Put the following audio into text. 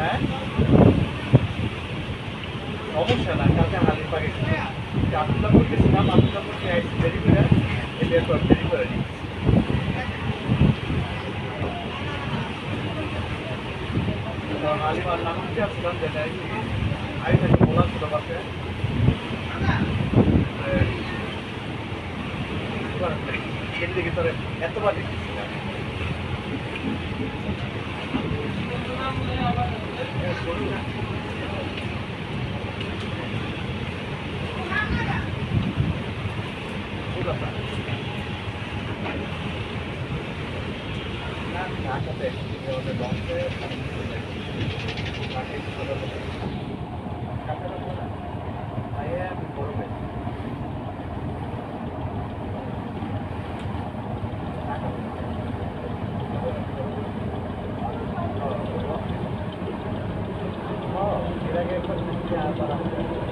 হ্যাঁ? সমস্যা না, কালকে হালির পাকে আব্দুল্লাপুর গেছিলাম আব্দুল্লাপুর নিয়ে আসছি দেরি করে দেরি করে দিই হালিমার নাম কি আসছিলাম যেটা আই থেকে বলা ছিল পাশে এদিকে ভিতরে এতবার দেখেছিলাম। এর 네, 吧.